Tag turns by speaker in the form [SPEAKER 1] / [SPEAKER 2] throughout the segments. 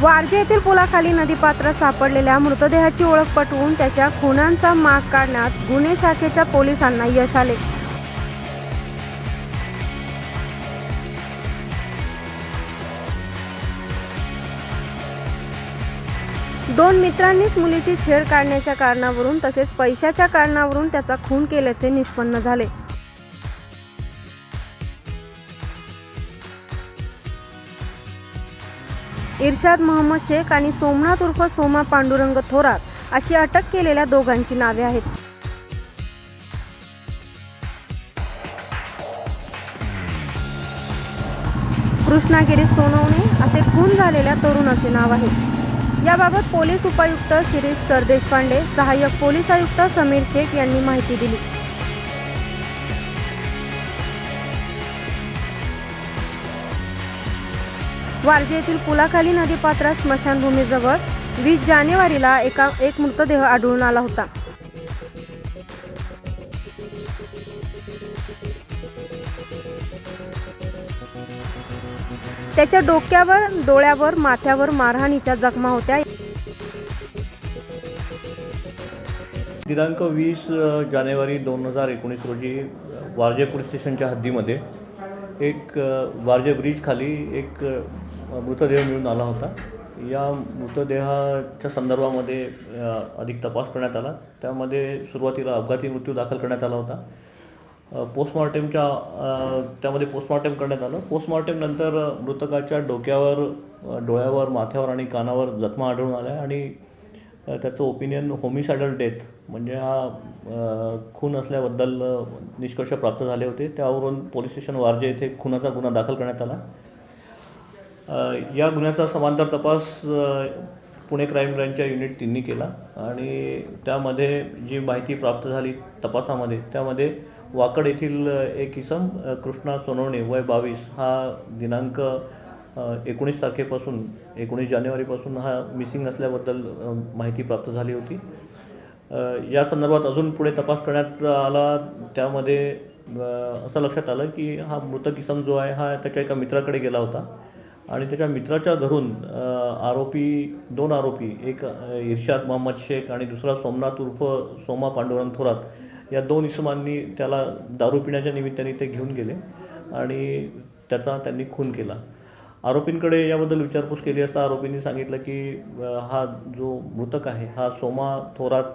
[SPEAKER 1] वारजे येथील पुलाखाली नदीपात्रात सापडलेल्या मृतदेहाची ओळख पटवून त्याच्या खुनांचा माग काढण्यात गुन्हे शाखेच्या पोलिसांना यश आले. दोन मित्रांनीच मुलीची छेड काढण्याच्या कारणावरून तसेच पैशाच्या कारणावरून त्याचा खून केल्याचे निष्पन्न झाले. इर्शाद मोहम्मद शेख आणि सोमनाथ उर्फ सोमा पांडुरंग थोरात अशी अटक केलेल्या दोघांची नावे आहेत. कृष्णागिरी सोनवणे असे खून झालेल्या तरुणाचे नाव आहे. याबाबत पोलीस उपायुक्त शिरीष सरदेशपांडे सहाय्यक पोलीस आयुक्त समीर शेख यांनी माहिती दिली. वारजे येथील पुलाखाली नदीपात्रात स्मशानभूमीजवळ वीस जानेवारीला एका एक मृतदेह आढळून आला होता. त्याच्या डोक्यावर डोळ्यावर माथ्यावर मारहाणीच्या जखमा होत्या.
[SPEAKER 2] दिनांक वीस जानेवारी दोन हजार एकोणीस रोजी वारजे पोलीस स्टेशनच्या हद्दीमध्ये एक वारजे ब्रिजखाली एक मृतदेह मिळून आला होता. या मृतदेहाच्या संदर्भामध्ये अधिक तपास करण्यात आला. त्यामध्ये सुरुवातीला अपघाती मृत्यू दाखल करण्यात आला होता. पोस्टमॉर्टमच्या त्यामध्ये पोस्टमॉर्टम करण्यात आलं. पोस्टमॉर्टमनंतर मृतकाच्या डोक्यावर डोळ्यावर माथ्यावर आणि कानावर जखमा आढळून आल्या आणि त्याचं ओपिनियन होमिसायडल डेथ म्हणजे हा खून असल्याबद्दल निष्कर्ष प्राप्त झाले होते. त्यावरून पोलीस स्टेशन वारजे येथे खुनाचा गुन्हा दाखल करण्यात आला. या गुन्ह्याचा समांतर तपास पुणे क्राईम ब्रँचच्या युनिट तीननी केला. आणि त्यामध्ये जी माहिती प्राप्त झाली तपासामध्ये त्यामध्ये वाकड येथील एक इसम कृष्णा सोनवणे वय बावीस हा दिनांक एकोणीस तारखेपासून एकोणीस जानेवारीपासून हा मिसिंग असल्याबद्दल माहिती प्राप्त झाली होती. या संदर्भात अजून पुढे तपास करण्यात आला त्यामध्ये असं लक्षात आलं की हा मृत किसन जो आहे हा त्याच्या एका मित्राकडे गेला होता. आणि त्याच्या मित्राच्या घरून आरोपी दोन आरोपी एक इर्शाद मोहम्मद शेख आणि दुसरा सोमनाथ उर्फ सोमा पांडुरंग थोरात या दोन इसमांनी त्याला दारू पिण्याच्या निमित्ताने ते घेऊन गेले आणि त्याचा त्यांनी खून केला. आरोपींकडे याबद्दल विचारपूस केली असता आरोपींनी सांगितलं की हा जो मृतक आहे हा सोमा थोरात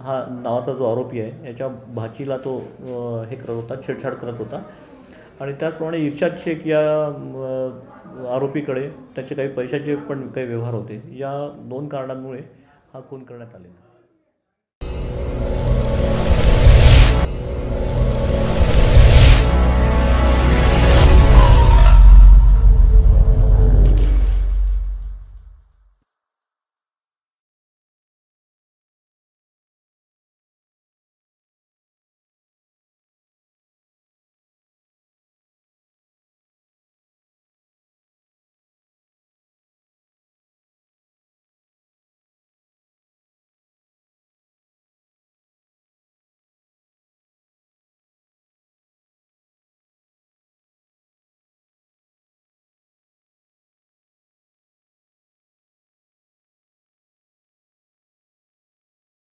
[SPEAKER 2] हा नावाचा जो आरोपी आहे याच्या भाचीला तो हे करत होता छेडछाड करत होता. आणि त्याचप्रमाणे इर्शाद शेख या आरोपीकडे त्याचे काही पैशाचे पण काही व्यवहार होते. या दोन कारणांमुळे हा खून करण्यात आलेला